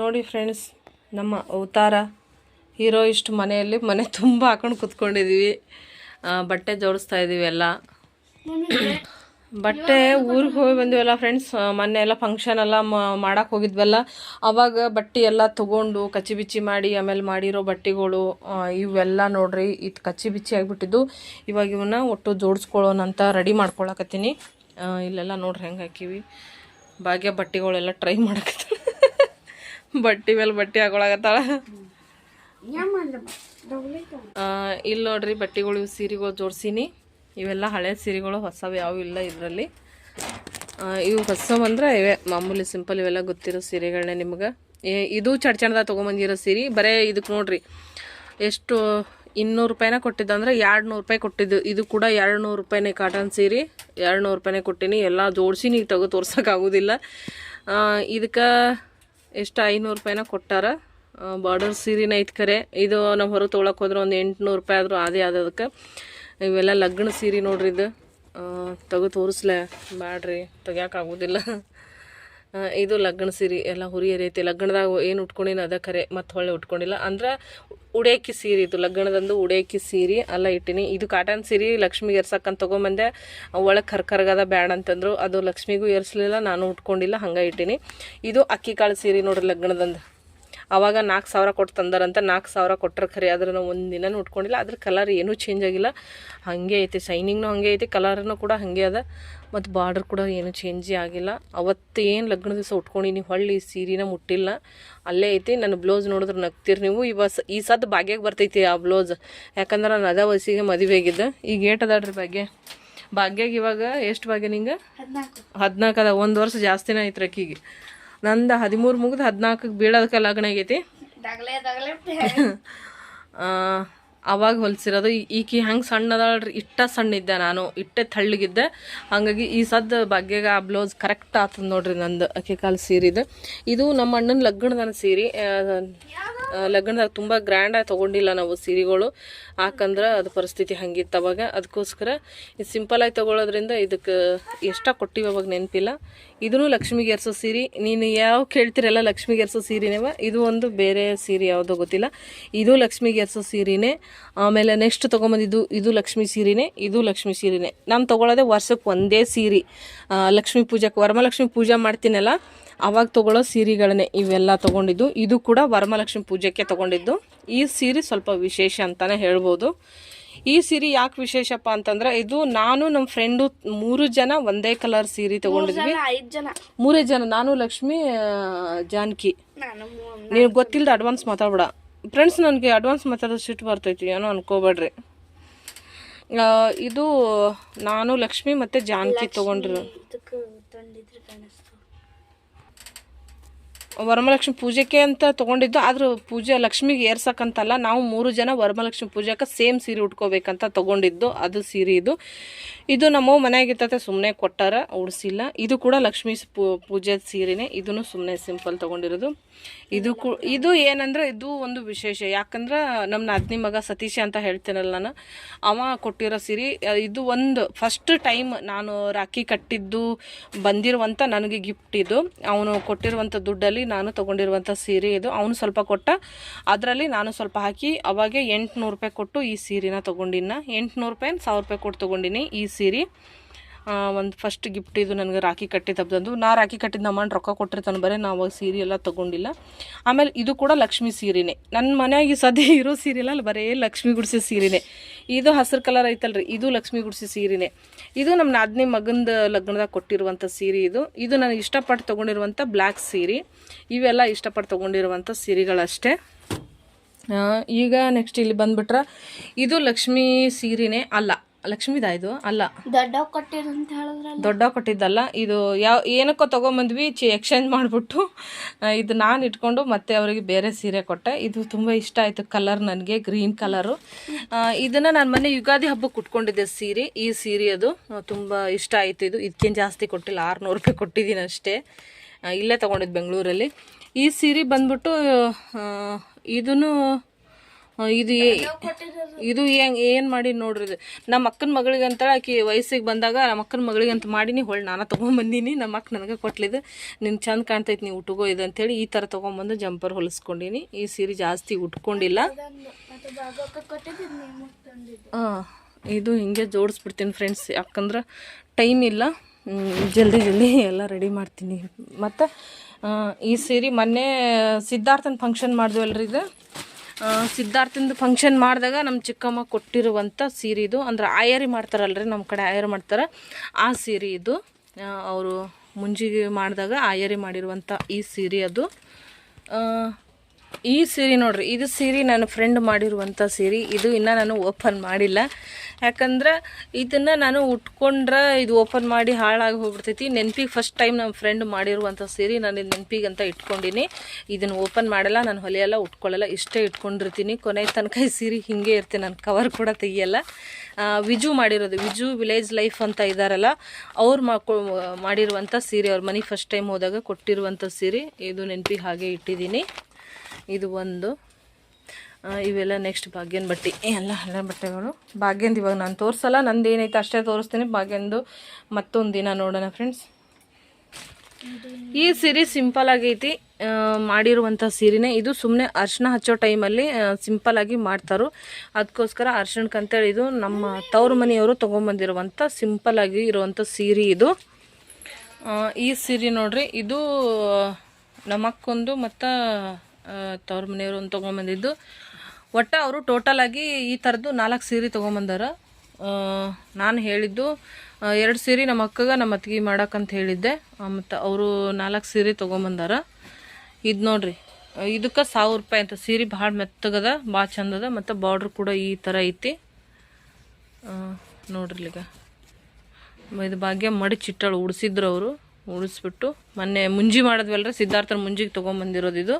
ನೋಡಿ ಫ್ರೆಂಡ್ಸ್, ನಮ್ಮ ಅವತಾರ ಹೀರೋ ಇಷ್ಟು ಮನೆಯಲ್ಲಿ ಮನೆ ತುಂಬ ಹಾಕೊಂಡು ಕುತ್ಕೊಂಡಿದ್ದೀವಿ ಬಟ್ಟೆ ಜೋಡಿಸ್ತಾ ಇದ್ದೀವಿ ಎಲ್ಲ. ಬಟ್ಟೆ ಊರಿಗೆ ಹೋಗಿ ಬಂದಿವೆಲ್ಲ ಫ್ರೆಂಡ್ಸ್ ಮೊನ್ನೆ ಎಲ್ಲ ಫಂಕ್ಷನ್ ಎಲ್ಲ ಮಾಡಕ್ಕೆ ಹೋಗಿದ್ವಲ್ಲ. ಅವಾಗ ಬಟ್ಟೆ ಎಲ್ಲ ತೊಗೊಂಡು ಕಚ್ಚಿ ಬಿಚ್ಚಿ ಮಾಡಿ, ಆಮೇಲೆ ಮಾಡಿರೋ ಬಟ್ಟೆಗಳು ಇವೆಲ್ಲ ನೋಡ್ರಿ, ಇದು ಕಚ್ಚಿ ಬಿಚ್ಚಿ ಆಗಿಬಿಟ್ಟಿದ್ದು. ಇವಾಗ ಇವನ್ನ ಒಟ್ಟು ಜೋಡಿಸ್ಕೊಳ್ಳೋಣಂತ ರೆಡಿ ಮಾಡ್ಕೊಳಕತ್ತೀನಿ. ಇಲ್ಲೆಲ್ಲ ನೋಡ್ರಿ ಹೆಂಗೆ ಹಾಕಿವಿ. ಭಾಗ್ಯ ಬಟ್ಟೆಗಳೆಲ್ಲ ಟ್ರೈ ಮಾಡಕತ್ತಾಳ ಬಟ್ಟೆ ಮೇಲೆ ಬಟ್ಟೆ ಹಾಕೊಳಕತ್ತಾಳ. ಇಲ್ಲಿ ನೋಡ್ರಿ ಬಟ್ಟೆಗಳು ಇವು ಸೀರೆಗಳು ಜೋಡ್ಸೀನಿ. ಇವೆಲ್ಲ ಹಳೆ ಸೀರೆಗಳು, ಹೊಸವು ಯಾವ ಇಲ್ಲ ಇದರಲ್ಲಿ. ಇವು ಹೊಸವು ಅಂದ್ರೆ ಇವೇ, ಮಾಮೂಲಿ ಸಿಂಪಲ್ ಇವೆಲ್ಲ ಗೊತ್ತಿರೋ ಸೀರೆಗಳನ್ನೇ ನಿಮ್ಗೆ. ಇದು ಚಡ್ಚಣದಾಗ ತೊಗೊಂಬಂದಿರೋ ಸೀರೆ. ಬರೇ ಇದಕ್ಕೆ ನೋಡ್ರಿ, ಎಷ್ಟು ಇನ್ನೂರು ರೂಪಾಯಿನ ಕೊಟ್ಟಿದ್ದು ಅಂದರೆ ಎರಡು ನೂರು ರೂಪಾಯಿ ಕೊಟ್ಟಿದ್ದು. ಇದು ಕೂಡ ಎರಡು ನೂರು ರೂಪಾಯಿನೇ ಕಾಟನ್ ಸೀರೆ. ಎರಡು ನೂರು ರೂಪಾಯಿನೇ ಕೊಟ್ಟಿನಿ. ಎಲ್ಲ ಜೋಡಿಸಿ ನೀವು ತೆಗೆದು ತೋರ್ಸೋಕ್ಕಾಗೋದಿಲ್ಲ ಇದಕ್ಕೆ ಎಷ್ಟು ಐನೂರು ರೂಪಾಯಿನ ಕೊಟ್ಟಾರ. ಬಾರ್ಡರ್ ಸೀರೆನ ಖರೆ ಇದು ನಾವು ಹೊರಗೆ ತೊಗೊಳಕ್ಕೆ ಹೋದ್ರೆ ಒಂದು ಎಂಟುನೂರು ರೂಪಾಯಿ ಆದರೂ ಅದೇ ಅದಕ್ಕೆ ಇವೆಲ್ಲ ಲಗ್ನ ಸೀರೆ ನೋಡ್ರಿ ಇದು. ತೆಗೆದು ತೋರಿಸ್ಲೆ. ಬ್ಯಾಡ್ರಿ ತೆಗ್ಯಾಕಾಗೋದಿಲ್ಲ ಆ, ಇದು ಲಗ್ನ ಸೀರೆ, ಎಲ್ಲ ಹುರಿಯರ್ ಐತಿ. ಲಗ್ನದಾಗ ಏನು ಉಟ್ಕೊಂಡಿನ ಅದ ಖರೆ, ಮತ್ತೆ ಹೊಳ್ಳೆ ಉಟ್ಕೊಂಡಿಲ್ಲ. ಅಂದ್ರೆ ಉಡೇಕಿ ಸೀರೆ ಇದು ಲಗ್ನದಂದು ಉಡೇಕಿ ಸೀರೆ ಅಲ್ಲ ಇಟ್ಟಿನಿ. ಇದು ಕಾಟನ್ ಸೀರೆ ಲಕ್ಷ್ಮಿಗೆ ಎರ್ಸಕ್ಕಂತ ತೊಗೊಂಬಂದೆ. ಒಳಗೆ ಕರ್ಕರ್ಗದ ಬ್ಯಾಡ ಅಂತಂದ್ರು. ಅದು ಲಕ್ಷ್ಮಿಗೂ ಏರ್ಸ್ಲಿಲ್ಲ, ನಾನು ಉಟ್ಕೊಂಡಿಲ್ಲ, ಹಂಗೆ ಇಟ್ಟಿನಿ. ಇದು ಅಕ್ಕಿ ಕಾಳು ಸೀರೆ ನೋಡ್ರಿ ಲಗ್ನದಂದು. ಅವಾಗ ನಾಲ್ಕು ಸಾವಿರ ಕೊಟ್ಟು ತಂದಾರಂತ ನಾಲ್ಕು ಸಾವಿರ ಕೊಟ್ಟರೆ ಖರೆ ಆದ್ರೆ ನಾವು ಒಂದು ದಿನ ಉಟ್ಕೊಂಡಿಲ್ಲ. ಅದ್ರ ಕಲರ್ ಏನೂ ಚೇಂಜ್ ಆಗಿಲ್ಲ. ಹಾಗೆ ಐತಿ ಶೈನಿಂಗ್ನು ಹಾಗೆ ಐತಿ ಕಲರ್ನು ಕೂಡ ಹಾಗೆ ಅದ. ಮತ್ತು ಬಾರ್ಡರ್ ಕೂಡ ಏನು ಚೇಂಜೇ ಆಗಿಲ್ಲ. ಅವತ್ತು ಏನು ಲಗ್ನ ದಿವಸ ಉಟ್ಕೊಂಡಿನಿ ಹೊಳ್ಳಿ ಸೀರೆನ ಮುಟ್ಟಿಲ್ಲ. ಅಲ್ಲೇ ಐತಿ ನನ್ನ ಬ್ಲೌಸ್ ನೋಡಿದ್ರೆ ನಗ್ತೀರಿ ನೀವು. ಇವಾಗ ಈ ಸದ್ದು ಭಾಗ್ಯಕ್ಕೆ ಬರ್ತೈತಿ ಆ ಬ್ಲೌಸ್ ಯಾಕಂದ್ರೆ ನಾನು ಅದ ವಯಸ್ಸಿಗೆ ಮದುವೆ ಆಗಿದ್ದೆ. ಈಗ ಏಟ್ ಅದಾಡ್ರಿ ಭಾಗ್ಯ. ಭಾಗ್ಯಾಗ ಇವಾಗ ಎಷ್ಟು ಭಾಗ್ಯ ನಿಂಗೆ? ಹದಿನಾಲ್ಕು. ಅದ ಒಂದು ವರ್ಷ ಜಾಸ್ತಿನೇ ಐತ್ರಿ ನಂದು ಹದಿಮೂರು ಮುಗಿದು ಹದಿನಾಲ್ಕಕ್ಕೆ ಬೀಳೋದಕ್ಕೆ ಲಗ್ನ ಆಗೈತಿ. ಆ, ಅವಾಗ ಹೊಲ್ಸಿರೋದು. ಈಕಿ ಹೆಂಗೆ ಸಣ್ಣ ಅದಾಳ್ರಿ ಇಟ್ಟ ಸಣ್ಣಿದ್ದೆ ನಾನು. ಇಟ್ಟೆ ತಳ್ಳಗಿದ್ದೆ. ಹಾಗಾಗಿ ಈ ಸದ್ದ ಬಗ್ಗೆಗೆ ಆ ಬ್ಲೌಸ್ ಕರೆಕ್ಟ್ ಆಗ್ತದೆ ನೋಡ್ರಿ ನಂದು ಅಕ್ಕಿ ಕಾಲು ಸೀರಿದು. ಇದು ನಮ್ಮ ಅಣ್ಣನ ಲಗ್ನದ ಸೀರೆ. ಲಗ್ನದಾಗ ತುಂಬ ಗ್ರ್ಯಾಂಡಾಗಿ ತೊಗೊಂಡಿಲ್ಲ ನಾವು ಸೀರೆಗಳು. ಯಾಕಂದ್ರೆ ಅದು ಪರಿಸ್ಥಿತಿ ಹಂಗಿತ್ತು ಅವಾಗ. ಅದಕ್ಕೋಸ್ಕರ ಇದು ಸಿಂಪಲಾಗಿ ತೊಗೊಳೋದ್ರಿಂದ ಇದಕ್ಕೆ ಎಷ್ಟ ಕೊಟ್ಟಿವಿ ಅವಾಗ ನೆನಪಿಲ್ಲ. ಇದೂ ಲಕ್ಷ್ಮಿ ಗೆರ್ಸೋ ಸೀರೆ. ನೀನು ಯಾವ ಕೇಳ್ತಿರಲ್ಲ ಲಕ್ಷ್ಮಿಗೆ ಎರ್ಸೋ ಸೀರೆನೇವ ಇದು ಒಂದು ಬೇರೆ ಸೀರೆ ಯಾವುದೋ ಗೊತ್ತಿಲ್ಲ. ಇದು ಲಕ್ಷ್ಮಿಗೆ ಎರ್ಸೋ ಸೀರೆನೇ. ಆಮೇಲೆ ನೆಕ್ಸ್ಟ್ ತೊಗೊಂಬಂದಿದ್ದು ಇದು ಲಕ್ಷ್ಮಿ ಸೀರೆನೇ ಇದು ಲಕ್ಷ್ಮಿ ಸೀರೆನೇ. ನಾನು ತೊಗೊಳೋದೆ ವರ್ಷಕ್ಕೆ ಒಂದೇ ಸೀರೆ. ಲಕ್ಷ್ಮೀ ಪೂಜೆಗೆ ವರಮಲಕ್ಷ್ಮಿ ಪೂಜೆ ಮಾಡ್ತೀನಲ್ಲ ಅವಾಗ ತೊಗೊಳ್ಳೋ ಸೀರೆಗಳನ್ನೇ ಇವೆಲ್ಲ ತೊಗೊಂಡಿದ್ದು. ಇದು ಕೂಡ ವರಮಲಕ್ಷ್ಮಿ ಪೂಜೆಗೆ ತೊಗೊಂಡಿದ್ದು. ಈ ಸೀರೆ ಸ್ವಲ್ಪ ವಿಶೇಷ ಅಂತಲೇ ಹೇಳ್ಬೋದು. ಈ ಸೀರೆ ಯಾಕೆ ವಿಶೇಷಪ್ಪ ಅಂತಂದ್ರೆ ಇದು ನಾನು ನಮ್ಮ ಫ್ರೆಂಡು ಮೂರು ಜನ ಒಂದೇ ಕಲರ್ ಸೀರೆ ತಗೊಂಡಿದ್ವಿ. ಮೂರೇ ಜನ ನಾನು ಲಕ್ಷ್ಮಿ ಜಾನಕಿ. ನಾನು ನೀವು ಗೊತ್ತಿಲ್ಲದ ಅಡ್ವಾನ್ಸ್ ಮಾತಾಡ್ಬೇಡ. ಫ್ರೆಂಡ್ಸ್ ನನಗೆ ಅಡ್ವಾನ್ಸ್ ಮಾತಾಡೋದು ಸಿಟ್ಟು ಬರ್ತೈತಿ ಏನೋ ಅನ್ಕೋಬೇಡ್ರಿ. ಇದು ನಾನು ಲಕ್ಷ್ಮಿ ಮತ್ತು ಜಾನಕಿ ತೊಗೊಂಡ್ರು ವರಮಲಕ್ಷ್ಮಿ ಪೂಜೆಗೆ ಅಂತ ತೊಗೊಂಡಿದ್ದು, ಆದ್ರೆ ಪೂಜೆ ಲಕ್ಷ್ಮಿಗೆ ಏರ್ಸಕ್ಕಂತಲ್ಲ, ನಾವು ಮೂರು ಜನ ವರಮಲಕ್ಷ್ಮಿ ಪೂಜೆಗೆ ಸೇಮ್ ಸೀರೆ ಉಟ್ಕೋಬೇಕಂತ ತೊಗೊಂಡಿದ್ದು, ಅದು ಸೀರೆ ಇದು. ಇದು ನಮ್ಮ ಮನೆಯಾಗಿರ್ತತೆ ಸುಮ್ಮನೆ ಕೊಟ್ಟಾರ, ಉಡಿಸಿಲ್ಲ. ಇದು ಕೂಡ ಲಕ್ಷ್ಮೀ ಪೂಜೆ ಸೀರೆನೇ, ಇದನ್ನು ಸುಮ್ಮನೆ ಸಿಂಪಲ್ ತೊಗೊಂಡಿರೋದು. ಇದು ಇದು ಏನಂದ್ರೆ, ಇದು ಒಂದು ವಿಶೇಷ. ಯಾಕಂದ್ರೆ ನಮ್ಮ ನಾದ್ನಿ ಮಗ ಸತೀಶ ಅಂತ ಹೇಳ್ತೇನಲ್ಲ ನಾನು, ಅವ ಕೊಟ್ಟಿರೋ ಸೀರೆ, ಇದು ಒಂದು ಫಸ್ಟ್ ಟೈಮ್ ನಾನು ರಾಖಿ ಕಟ್ಟಿದ್ದು ಬಂದಿರುವಂಥ ನನಗೆ ಗಿಫ್ಟ್ ಇದು. ಅವನು ಕೊಟ್ಟಿರುವಂಥ ದುಡ್ಡಲ್ಲಿ ನಾನು ತೊಗೊಂಡಿರುವಂಥ ಸೀರೆ ಇದು. ಅವನು ಸ್ವಲ್ಪ ಕೊಟ್ಟ, ಅದರಲ್ಲಿ ನಾನು ಸ್ವಲ್ಪ ಹಾಕಿ ಅವಾಗೆ ಎಂಟುನೂರು ರೂಪಾಯಿ ಕೊಟ್ಟು ಈ ಸೀರೆನ ತೊಗೊಂಡಿನ ಎಂಟುನೂರು ರೂಪಾಯಿ, ಸಾವಿರ ರೂಪಾಯಿ ಕೊಟ್ಟು ತೊಗೊಂಡಿನಿ ಈ ಸೀರೆ. ಒಂದು ಫಸ್ಟ್ ಗಿಫ್ಟ್ ಇದು ನನಗೆ ರಾಖಿ ಕಟ್ಟಿದ ಹಬ್ಬದಂದು ನಾ ರಾಖಿ ಕಟ್ಟಿದ ನಮ್ಮ ರೊಕ್ಕ ಕೊಟ್ಟಿರ್ತಾನೆ ಬರೀ, ನಾವು ಅವಾಗ ಸೀರೆ ಎಲ್ಲ ತೊಗೊಂಡಿಲ್ಲ. ಆಮೇಲೆ ಇದು ಕೂಡ ಲಕ್ಷ್ಮಿ ಸೀರೆನೇ. ನನ್ನ ಮನೆಯಾಗಿ ಸದ್ಯ ಇರೋ ಸೀರೆಲ್ಲ ಬರೀ ಲಕ್ಷ್ಮಿ ಗುಡಿಸಿ ಸೀರೆನೇ. ಇದು ಹಸಿರು ಕಲರ್ ಐತಲ್ರಿ. ಇದು ಲಕ್ಷ್ಮಿ ಗುಡಿಸಿ ಸೀರೆನೇ. ಇದು ನಮ್ಮ ನಾದಿನಿ ಮಗಂದ ಲಗ್ನದಾಗ ಕೊಟ್ಟಿರುವಂಥ ಸೀರೆ ಇದು. ಇದು ನನಗೆ ಇಷ್ಟಪಟ್ಟು ತೊಗೊಂಡಿರುವಂಥ ಬ್ಲ್ಯಾಕ್ ಸೀರೆ. ಇವೆಲ್ಲ ಇಷ್ಟಪಟ್ಟು ತೊಗೊಂಡಿರುವಂಥ ಸೀರೆಗಳಷ್ಟೇ. ಈಗ ನೆಕ್ಸ್ಟ್ ಇಲ್ಲಿ ಬಂದುಬಿಟ್ರೆ, ಇದು ಲಕ್ಷ್ಮೀ ಸೀರೆನೇ ಅಲ್ಲ. ಲಕ್ಷ್ಮಿದ ಇದು? ಅಲ್ಲ. ದೊಡ್ಡ ಕೊಟ್ಟಿರು ಅಂತ ಹೇಳಿದ್ರಲ್ಲ? ದೊಡ್ಡ ಕೊಟ್ಟಿದ್ದಲ್ಲ? ಇದು ಯಾವ ಏನಕ್ಕೋ ತಗೊಂಬಂದ್ವಿ ಚಿ ಎಕ್ಸ್ಚೇಂಜ್ ಮಾಡಿಬಿಟ್ಟು. ಇದು ನಾನು ಇಟ್ಕೊಂಡು ಮತ್ತೆ ಅವರಿಗೆ ಬೇರೆ ಸೀರೆ ಕೊಟ್ಟೆ. ಇದು ತುಂಬ ಇಷ್ಟ ಆಯಿತು ಕಲರ್ ನನಗೆ ಗ್ರೀನ್ ಕಲರು ಇದನ್ನು ನಾನು ಮೊನ್ನೆ ಯುಗಾದಿ ಹಬ್ಬಕ್ಕೆ ಉಟ್ಕೊಂಡಿದ್ದೆ ಸೀರೆ. ಈ ಸೀರೆ ಅದು ತುಂಬ ಇಷ್ಟ ಆಯಿತು ಇದು. ಇದಕ್ಕೇನು ಜಾಸ್ತಿ ಕೊಟ್ಟಿಲ್ಲ ಆರುನೂರು ರೂಪಾಯಿ ಕೊಟ್ಟಿದ್ದೀನಿ ಅಷ್ಟೇ. ಇಲ್ಲೇ ತೊಗೊಂಡಿದ್ದು ಬೆಂಗಳೂರಲ್ಲಿ. ಈ ಸೀರೆ ಬಂದ್ಬಿಟ್ಟು ಇದನ್ನು ಇದು ಇದು ಹೆಂಗ್ ಏನು ಮಾಡಿ ನೋಡ್ರಿ ಇದು. ನಮ್ಮ ಅಕ್ಕನ ಮಗಳಿಗೆ ಅಂತ ಆಕಿ ವಯಸ್ಸಿಗೆ ಬಂದಾಗ ನಮ್ಮ ಅಕ್ಕನ ಮಗಳಿಗೆ ಅಂತ ಮಾಡೀನಿ ಹೊಳ್ಳಿ ನಾನು ತೊಗೊಂಬಂದೀನಿ ನಮ್ಮ ಅಕ್ಕ ನನಗೆ ಕೊಟ್ಲಿದ್ದು ನಿನ್ನ ಚಂದ ಕಾಣ್ತೈತಿ ನೀವು ಉಟ್ಕೋ ಇದು ಅಂತೇಳಿ ಈ ಥರ ತೊಗೊಂಬಂದು ಜಂಪರ್ ಹೊಲಿಸ್ಕೊಂಡಿನಿ. ಈ ಸೀರೆ ಜಾಸ್ತಿ ಉಟ್ಕೊಂಡಿಲ್ಲ. ಹಾಂ ಇದು ಹಿಂಗೆ ಜೋಡಿಸ್ಬಿಡ್ತೀನಿ ಫ್ರೆಂಡ್ಸ್ ಯಾಕಂದ್ರೆ ಟೈಮ್ ಇಲ್ಲ. ಜಲ್ದಿ ಜಲ್ದಿ ಎಲ್ಲ ರೆಡಿ ಮಾಡ್ತೀನಿ. ಮತ್ತು ಈ ಸೀರೆ ಮೊನ್ನೆ ಸಿದ್ಧಾರ್ಥನ ಫಂಕ್ಷನ್ ಮಾಡಿದ್ವಲ್ರಿ ಇದು. ಸಿದ್ಧಾರ್ಥಂದು ಫಂಕ್ಷನ್ ಮಾಡಿದಾಗ ನಮ್ಮ ಚಿಕ್ಕಮ್ಮ ಕೊಟ್ಟಿರುವಂಥ ಸೀರೆ ಇದು. ಅಂದ್ರೆ ಆಯರಿ ರೀ ನಮ್ಮ ಕಡೆ ಆಯರ್ ಮಾಡ್ತಾರೆ. ಆ ಸೀರೆ ಇದು. ಅವರು ಮುಂಜಿಗೆ ಮಾಡಿದಾಗ ಆಯರಿ ಮಾಡಿರುವಂಥ ಈ ಸೀರೆ ಅದು. ಈ ಸೀರೆ ನೋಡ್ರಿ, ಇದು ಸೀರೆ ನನ್ನ ಫ್ರೆಂಡ್ ಮಾಡಿರುವಂಥ ಸೀರೆ. ಇದು ಇನ್ನೂ ನಾನು ಓಪನ್ ಮಾಡಿಲ್ಲ. ಯಾಕಂದ್ರೆ ಇದನ್ನು ನಾನು ಉಟ್ಕೊಂಡ್ರೆ ಇದು ಓಪನ್ ಮಾಡಿ ಹಾಳಾಗಿ ಹೋಗ್ಬಿಡ್ತೈತಿ. ನೆನ್ಪಿಗೆ ಫಸ್ಟ್ ಟೈಮ್ ನಮ್ಮ ಫ್ರೆಂಡ್ ಮಾಡಿರುವಂಥ ಸೀರೆ ನಾನು ಇದು ನೆನಪಿಗೆ ಅಂತ ಇಟ್ಕೊಂಡಿನಿ. ಇದನ್ನು ಓಪನ್ ಮಾಡಲ್ಲ, ನಾನು ಹೊಲೆಯೆಲ್ಲ ಉಟ್ಕೊಳ್ಳಲ್ಲ, ಇಷ್ಟೇ ಇಟ್ಕೊಂಡಿರ್ತೀನಿ. ಕೊನೆ ತನಕ ಈ ಸೀರೆ ಹಿಂಗೆ ಇರ್ತೀನಿ ನಾನು ಕವರ್ ಕೂಡ ತೆಗಿಯಲ್ಲ. ವಿಜು ಮಾಡಿರೋದು, ವಿಜು ವಿಲೇಜ್ ಲೈಫ್ ಅಂತ ಇದ್ದಾರಲ್ಲ ಅವ್ರು ಮಾಡ್ಕೊ ಮಾಡಿರುವಂಥ ಸೀರೆ, ಅವ್ರ ಮನೆ ಫಸ್ಟ್ ಟೈಮ್ ಹೋದಾಗ ಕೊಟ್ಟಿರುವಂಥ ಸೀರೆ. ಇದು ನೆನ್ಪಿಗೆ ಹಾಗೆ ಇಟ್ಟಿದ್ದೀನಿ ಇದು ಒಂದು. ಇವೆಲ್ಲ ನೆಕ್ಸ್ಟ್ ಭಾಗ್ಯನ ಬಟ್ಟೆ. ಎಲ್ಲ ಹಳೆ ಬಟ್ಟೆಗಳು. ಭಾಗ್ಯಂದು ಇವಾಗ ನಾನು ತೋರಿಸಲ್ಲ ನಂದು ಏನೈತೆ ಅಷ್ಟೇ ತೋರಿಸ್ತೀನಿ. ಭಾಗ್ಯಂದು ಮತ್ತೊಂದು ದಿನ ನೋಡೋಣ ಫ್ರೆಂಡ್ಸ್ ಈ ಸೀರೆ ಸಿಂಪಲ್ ಆಗೈತಿ. ಮಾಡಿರುವಂಥ ಸೀರೆನೇ. ಇದು ಸುಮ್ಮನೆ ಅರ್ಶಿನ ಹಚ್ಚೋ ಟೈಮಲ್ಲಿ ಸಿಂಪಲ್ ಆಗಿ ಮಾಡ್ತಾರೋ. ಅದಕ್ಕೋಸ್ಕರ ಅರ್ಶಿಣಕ್ಕಂತೇಳಿ ಇದು ನಮ್ಮ ತವ್ರ ಮನೆಯವರು ತೊಗೊಂಬಂದಿರುವಂಥ ಸಿಂಪಲ್ ಆಗಿ ಇರುವಂಥ ಸೀರೆ ಇದು. ಈ ಸೀರೆ ನೋಡ್ರಿ, ಇದು ನಮ್ಮಕ್ಕೊಂದು ಮತ್ತು ತವ್ರ ಮನೆಯವರು ಒಂದು ತೊಗೊಂಬಂದಿದ್ದು. ಒಟ್ಟು ಅವರು ಟೋಟಲ್ ಆಗಿ ಈ ಥರದ್ದು ನಾಲ್ಕು ಸೀರೆ ತೊಗೊಂಬಂದಾರ. ನಾನು ಹೇಳಿದ್ದು ಎರಡು ಸೀರೆ ನಮ್ಮ ಅಕ್ಕಗೆ ನಮ್ಮ ಅತ್ತಿಗೆ ಮಾಡಕ್ಕಂತ ಹೇಳಿದ್ದೆ. ಮತ್ತು ಅವರು ನಾಲ್ಕು ಸೀರೆ ತೊಗೊಂಬಂದಾರ. ಇದು ನೋಡ್ರಿ ಇದಕ್ಕೆ ಸಾವಿರ ರೂಪಾಯಿ ಅಂತ. ಸೀರೆ ಭಾಳ ಮೆತ್ತಗದ, ಭಾಳ ಚಂದದ, ಮತ್ತು ಬಾರ್ಡ್ರ್ ಕೂಡ ಈ ಥರ ಐತಿ. ನೋಡ್ರಿ ಈಗ. ಇದು ಭಾಗ್ಯ ಮಡಿಚಿಟ್ಟಳು ಉಡಿಸಿದ್ರು ಅವರು, ಉಡಿಸ್ಬಿಟ್ಟು. ಮೊನ್ನೆ ಮುಂಜಿ ಮಾಡಿದ್ವಲ್ರಿ, ಸಿದ್ಧಾರ್ಥನ ಮುಂಜಿಗೆ ತೊಗೊಂಬಂದಿರೋದು ಇದು.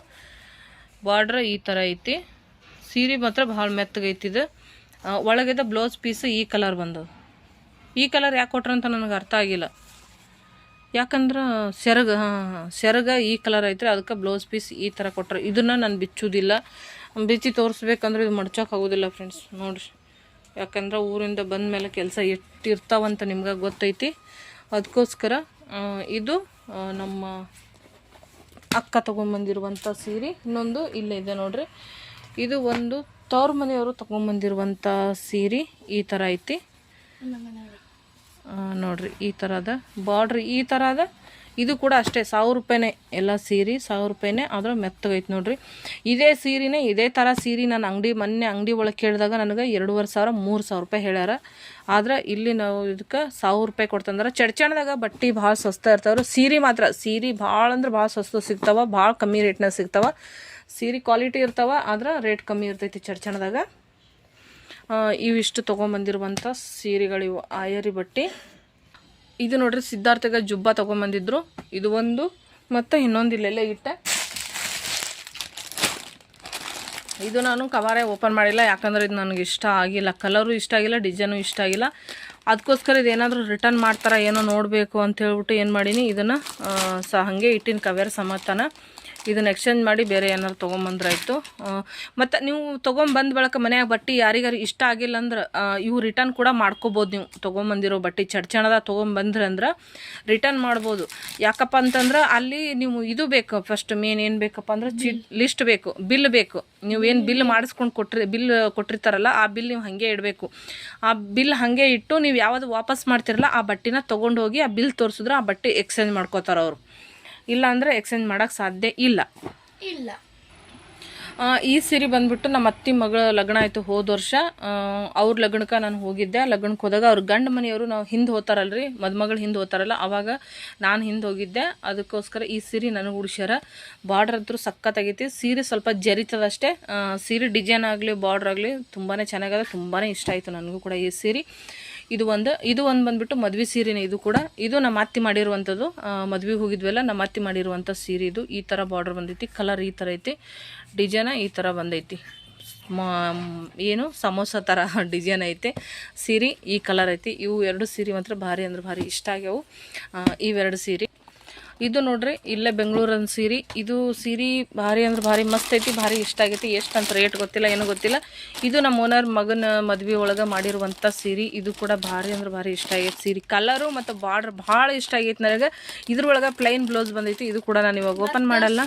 ಬಾರ್ಡ್ರ್ ಈ ಥರ ಐತಿ. ಸೀರೆ ಮಾತ್ರ ಭಾಳ ಮೆತ್ತಗೈತಿ ಇದು ಆ, ಒಳಗಿದ ಬ್ಲೌಸ್ ಪೀಸ್ ಈ ಕಲರ್ ಬಂದವು ಈ ಕಲರ್ ಯಾಕೆ ಕೊಟ್ರಂತ ಅಂತ ನನಗೆ ಅರ್ಥ ಆಗಿಲ್ಲ. ಯಾಕಂದ್ರೆ ಸೆರಗ ಹಾಂ ಸೆರಗ ಈ ಕಲರ್ ಐತ್ರಿ ಅದಕ್ಕೆ ಬ್ಲೌಸ್ ಪೀಸ್ ಈ ಥರ ಕೊಟ್ರೆ. ಇದನ್ನು ನಾನು ಬಿಚ್ಚೋದಿಲ್ಲ. ಬಿಚ್ಚಿ ತೋರಿಸ್ಬೇಕಂದ್ರೆ ಇದು ಮಡ್ಚೋಕೆ ಆಗೋದಿಲ್ಲ ಫ್ರೆಂಡ್ಸ್ ನೋಡ್ರಿ. ಯಾಕಂದ್ರೆ ಊರಿಂದ ಬಂದ ಮೇಲೆ ಕೆಲಸ ಎಷ್ಟಿರ್ತಾವಂತ ನಿಮ್ಗೆ ಗೊತ್ತೈತಿ. ಅದಕ್ಕೋಸ್ಕರ ಇದು ನಮ್ಮ ಅಕ್ಕ ತೊಗೊಂಬಂದಿರುವಂಥ ಸೀರೆ, ಇನ್ನೊಂದು ಇಲ್ಲೇ ಇದೆ ನೋಡ್ರಿ. ಇದು ಒಂದು ತವ್ರ ಮನೆಯವರು ತೊಗೊಂಬಂದಿರುವಂಥ ಸೀರೆ ಈ ಥರ ಐತಿ. ನೋಡ್ರಿ, ಈ ಥರದ ಬಾರ್ಡ್ರ್, ಈ ಥರದ ಇದು ಕೂಡ ಅಷ್ಟೇ, ಸಾವಿರ ರೂಪಾಯಿನೇ ಎಲ್ಲ ಸೀರೆ, ಸಾವಿರ ರೂಪಾಯಿನೇ ಆದ್ರೆ ಮೆತ್ತಗೈತೆ ನೋಡ್ರಿ. ಇದೇ ಸೀರೆನೇ, ಇದೇ ಥರ ಸೀರೆ ನಾನು ಅಂಗಡಿ, ಮೊನ್ನೆ ಅಂಗಡಿ ಒಳಗೆ ಕೇಳಿದಾಗ ನನಗೆ ಎರಡೂವರೆ ಸಾವಿರ, ಮೂರು ಸಾವಿರ ರೂಪಾಯಿ ಹೇಳ್ಯಾರ. ಆದ್ರೆ ಇಲ್ಲಿ ನಾವು ಇದಕ್ಕೆ ಸಾವಿರ ರೂಪಾಯಿ ಕೊಡ್ತಂದ್ರೆ ಚಡ್ಚಣದಾಗ ಬಟ್ಟೆ ಭಾಳ ಸಸ್ತ ಇರ್ತಾವ್ರು. ಸೀರೆ ಮಾತ್ರ, ಸೀರೆ ಭಾಳ ಅಂದ್ರೆ ಭಾಳ ಸಸ್ತ ಸಿಗ್ತಾವ, ಭಾಳ ಕಮ್ಮಿ ರೇಟ್ನಾಗ ಸಿಗ್ತಾವ. ಸೀರೆ ಕ್ವಾಲಿಟಿ ಇರ್ತಾವ, ಆದ್ರೆ ರೇಟ್ ಕಮ್ಮಿ ಇರ್ತೈತಿ ಚಡ್ಚಣದಾಗ. ಇವಿಷ್ಟು ತೊಗೊಂಬಂದಿರುವಂಥ ಸೀರೆಗಳಿವು, ಆಯರಿ ಬಟ್ಟೆ. ಇದು ನೋಡ್ರಿ ಸಿದ್ಧಾರ್ಥಗ ಜುಬ್ಬ ತೊಗೊಂಬಂದಿದ್ರು. ಇದು ಒಂದು, ಮತ್ತು ಇನ್ನೊಂದು ಇಲ್ಲೆಲ್ಲ ಇಟ್ಟೆ. ಇದು ನಾನು ಕವರೇ ಓಪನ್ ಮಾಡಿಲ್ಲ, ಯಾಕಂದ್ರೆ ಇದು ನನಗೆ ಇಷ್ಟ ಆಗಿಲ್ಲ. ಕಲರು ಇಷ್ಟ ಆಗಿಲ್ಲ ಡಿಸೈನು ಇಷ್ಟ ಆಗಿಲ್ಲ. ಅದಕ್ಕೋಸ್ಕರ ಇದೇನಾದರೂ ರಿಟರ್ನ್ ಮಾಡ್ತಾರ ಏನೋ ನೋಡಬೇಕು ಅಂತ ಹೇಳ್ಬಿಟ್ಟು ಏನು ಮಾಡೀನಿ, ಇದನ್ನು ಸ ಹಾಗೆ ಇಟ್ಟಿನ ಕವೇರ್ ಸಮಾತಾನ ಇದನ್ನ ಎಕ್ಸ್ಚೇಂಜ್ ಮಾಡಿ ಬೇರೆ ಏನಾರು ತೊಗೊಂಬಂದ್ರಾಯ್ತು. ಮತ್ತು ನೀವು ತೊಗೊಂಬಂದ ಬಳಕ ಮನೆಯಾಗ ಬಟ್ಟೆ ಯಾರಿಗಾರು ಇಷ್ಟ ಆಗಿಲ್ಲ ಅಂದ್ರೆ ಇವು ರಿಟರ್ನ್ ಕೂಡ ಮಾಡ್ಕೋಬೋದು ನೀವು. ತೊಗೊಂಬಂದಿರೋ ಬಟ್ಟೆ ಚಡ್ಚಣದ ತೊಗೊಂಬಂದ್ರೆ ಅಂದ್ರೆ ರಿಟರ್ನ್ ಮಾಡ್ಬೋದು. ಯಾಕಪ್ಪ ಅಂತಂದ್ರೆ ಅಲ್ಲಿ ನೀವು ಇದು ಬೇಕು ಫಸ್ಟ್ ಮೇನ್ ಏನು ಬೇಕಪ್ಪ ಅಂದ್ರೆ ಚಿ ಲಿಸ್ಟ್ ಬೇಕು ಬಿಲ್ ಬೇಕು. ನೀವು ಏನು ಬಿಲ್ ಮಾಡಿಸ್ಕೊಂಡು ಕೊಟ್ರಿ ಬಿಲ್ ಕೊಟ್ಟಿರ್ತಾರಲ್ಲ ಆ ಬಿಲ್ ನೀವು ಹಾಗೆ ಇಡಬೇಕು. ಆ ಬಿಲ್ ಹಾಗೆ ಇಟ್ಟು ನೀವು ಯಾವುದು ವಾಪಸ್ ಮಾಡ್ತಿರಲ್ಲ ಆ ಬಟ್ಟೆನ ತೊಗೊಂಡೋಗಿ ಆ ಬಿಲ್ ತೋರಿಸಿದ್ರೆ ಆ ಬಟ್ಟೆ ಎಕ್ಸ್ಚೇಂಜ್ ಮಾಡ್ಕೋತಾರೆ ಅವರು. ಇಲ್ಲ ಅಂದರೆ ಎಕ್ಸ್ಚೇಂಜ್ ಮಾಡೋಕ್ಕೆ ಸಾಧ್ಯ ಇಲ್ಲ. ಇಲ್ಲ. ಈ ಸೀರೆ ಬಂದ್ಬಿಟ್ಟು ನಮ್ಮ ಅತ್ತಿ ಮಗಳ ಲಗ್ನ ಆಯಿತು ಹೋದ ವರ್ಷ. ಅವ್ರ ಲಗ್ನಕ್ಕೆ ನಾನು ಹೋಗಿದ್ದೆ. ಲಗ್ನಕ್ಕೆ ಹೋದಾಗ ಅವ್ರ ಗಂಡ ಮನೆಯವರು ನಾವು ಹಿಂದೆ ಹೋಗ್ತಾರಲ್ರಿ ಮದುಮಗಳು ಹಿಂದೆ ಹೋಗ್ತಾರಲ್ಲ ಅವಾಗ ನಾನು ಹಿಂದೆ ಹೋಗಿದ್ದೆ. ಅದಕ್ಕೋಸ್ಕರ ಈ ಸೀರೆ ನನಗೆ ಉಡ್ಸ್ಯಾರ. ಬಾರ್ಡ್ರ್ ಅಂತೂ ಸಖತ್ತಾಗೈತಿ ಸೀರೆ ಸ್ವಲ್ಪ ಜರಿತದಷ್ಟೇ ಸೀರೆ ಡಿಸೈನ್ ಆಗಲಿ ಬಾರ್ಡ್ರ್ ಆಗಲಿ ತುಂಬಾ ಚೆನ್ನಾಗದ ತುಂಬಾ ಇಷ್ಟ ಆಯಿತು ನನಗೂ ಕೂಡ ಈ ಸೀರೆ. ಇದು ಒಂದು ಇದು ಒಂದು ಬಂದ್ಬಿಟ್ಟು ಮದ್ವೆ ಸೀರೆನೇ ಇದು ಕೂಡ. ಇದು ನಮ್ಮ ಅತ್ತಿ ಮಾಡಿರುವಂಥದ್ದು ಮದ್ವೆಗೆ ಹೋಗಿದ್ವಲ್ಲ, ನಮ್ಮ ಅತ್ತಿ ಮಾಡಿರುವಂಥ ಸೀರೆ ಇದು. ಈ ಥರ ಬಾರ್ಡರ್ ಬಂದೈತಿ ಕಲರ್ ಈ ಥರ ಐತಿ ಡಿಸೈನ ಈ ಥರ ಬಂದೈತಿ. ಏನು, ಸಮೋಸ ಥರ ಡಿಸೈನ್ ಐತೆ, ಸೀರೆ ಈ ಕಲರ್ ಐತಿ. ಇವು ಎರಡು ಸೀರೆ ಮಾತ್ರ ಭಾರಿ ಅಂದ್ರೆ ಭಾರಿ ಇಷ್ಟ ಆಗ್ಯಾವು. ಇವೆರಡು ಸೀರೆ. ಇದು ನೋಡ್ರಿ, ಇಲ್ಲೇ ಬೆಂಗಳೂರಿನ ಸೀರೆ. ಇದು ಸೀರೆ ಭಾರಿ ಅಂದ್ರೆ ಭಾರಿ ಮಸ್ತ್ ಐತಿ, ಭಾರಿ ಇಷ್ಟ ಆಗೈತಿ. ಎಷ್ಟು ಅಂತ ರೇಟ್ ಗೊತ್ತಿಲ್ಲ, ಏನೂ ಗೊತ್ತಿಲ್ಲ. ಇದು ನಮ್ಮ ಓನರ್ ಮಗನ ಮದ್ವೆ ಒಳಗೆ ಮಾಡಿರುವಂಥ ಸೀರೆ. ಇದು ಕೂಡ ಭಾರಿ ಅಂದ್ರೆ ಭಾರಿ ಇಷ್ಟ ಆಗೈತಿ ಸೀರೆ. ಕಲರು ಮತ್ತು ಬಾರ್ಡ್ರ್ ಭಾಳ ಇಷ್ಟ ಆಗೈತಿ ನನಗೆ. ಇದ್ರೊಳಗೆ ಪ್ಲೈನ್ ಬ್ಲೌಸ್ ಬಂದೈತಿ. ಇದು ಕೂಡ ನಾನು ಇವಾಗ ಓಪನ್ ಮಾಡಲ್ಲ.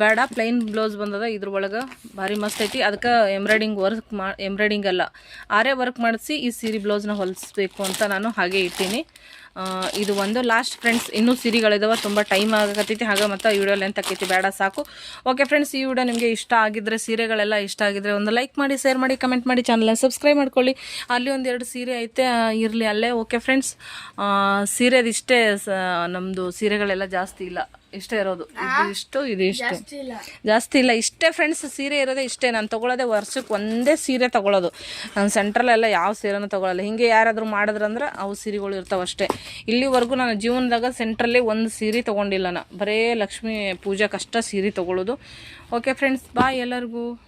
ಬೇಡ ಪ್ಲೈನ್ ಬ್ಲೌಸ್ ಬಂದದ. ಇದ್ರೊಳಗೆ ಭಾರಿ ಮಸ್ತ್ ಐತಿ. ಅದಕ್ಕೆ ಎಂಬ್ರಾಯ್ಡಿಂಗ್ ವರ್ಕ್ ಮಾ ಎಂಬ್ರಾಯ್ಡಿಂಗ್ ಅಲ್ಲ. ಆರೇ ವರ್ಕ್ ಮಾಡಿಸಿ ಈ ಸೀರೆ ಬ್ಲೌಸ್ನ ಹೊಲಿಸ್ಬೇಕು ಅಂತ ನಾನು ಹಾಗೆ ಇಟ್ಟೀನಿ. ಇದು ಒಂದು ಲಾಸ್ಟ್ ಫ್ರೆಂಡ್ಸ್ ಇನ್ನೂ ಸೀರೆಗಳಿದಾವೆ ತುಂಬ ಟೈಮ್ ಆಗಕತ್ತೈತಿ. ಹಾಗೆ ಮತ್ತು ವಿಡಿಯೋ ಲೆಂತ್ ಆಕೈತಿ ಬೇಡ ಸಾಕು. ಓಕೆ ಫ್ರೆಂಡ್ಸ್ ಈ ವಿಡಿಯೋ ನಿಮಗೆ ಇಷ್ಟ ಆಗಿದ್ರೆ ಸೀರೆಗಳೆಲ್ಲ ಇಷ್ಟ ಆಗಿದ್ರೆ ಒಂದು ಲೈಕ್ ಮಾಡಿ ಶೇರ್ ಮಾಡಿ ಕಮೆಂಟ್ ಮಾಡಿ ಚಾನಲನ್ನು ಸಬ್ಸ್ಕ್ರೈಬ್ ಮಾಡ್ಕೊಳ್ಳಿ. ಅಲ್ಲಿ ಒಂದು ಎರಡು ಸೀರೆ ಐತೆ ಇರಲಿ ಅಲ್ಲೇ. ಓಕೆ ಫ್ರೆಂಡ್ಸ್ ಸೀರೆದು ಇಷ್ಟೇ ನಮ್ಮದು ಸೀರೆಗಳೆಲ್ಲ ಜಾಸ್ತಿ ಇಲ್ಲ. ಇಷ್ಟೇ ಇರೋದು. ಇದು ಇಷ್ಟು ಇದು ಇಷ್ಟು. ಜಾಸ್ತಿ ಇಲ್ಲ. ಇಷ್ಟೇ ಫ್ರೆಂಡ್ಸ್ ಸೀರೆ ಇರೋದೇ ಇಷ್ಟೇ. ನಾನು ತಗೊಳ್ಳೋದೇ ವರ್ಷಕ್ಕೆ ಒಂದೇ ಸೀರೆ ತೊಗೊಳೋದು ನಾನು ಸೆಂಟ್ರಲ್ಲೆಲ್ಲ ಯಾವ ಸೀರೆನೂ ತೊಗೊಳಲ್ಲ ಹಿಂಗೆ ಯಾರಾದರೂ ಮಾಡಿದ್ರಂದ್ರೆ ಅವು ಸೀರೆಗಳು ಇರ್ತಾವೆ ಅಷ್ಟೇ ಇಲ್ಲಿವರೆಗೂ ನಾನು ಜೀವನದಾಗ ಸೆಂಟ್ರಲ್ಲಿ ಒಂದು ಸೀರೆ ತೊಗೊಂಡಿಲ್ಲ ನಾನು ಬರೇ ಲಕ್ಷ್ಮೀ ಕಷ್ಟ ಸೀರೆ ತೊಗೊಳ್ಳೋದು ಓಕೆ ಫ್ರೆಂಡ್ಸ್ ಬಾಯ್ ಎಲ್ಲರಿಗೂ.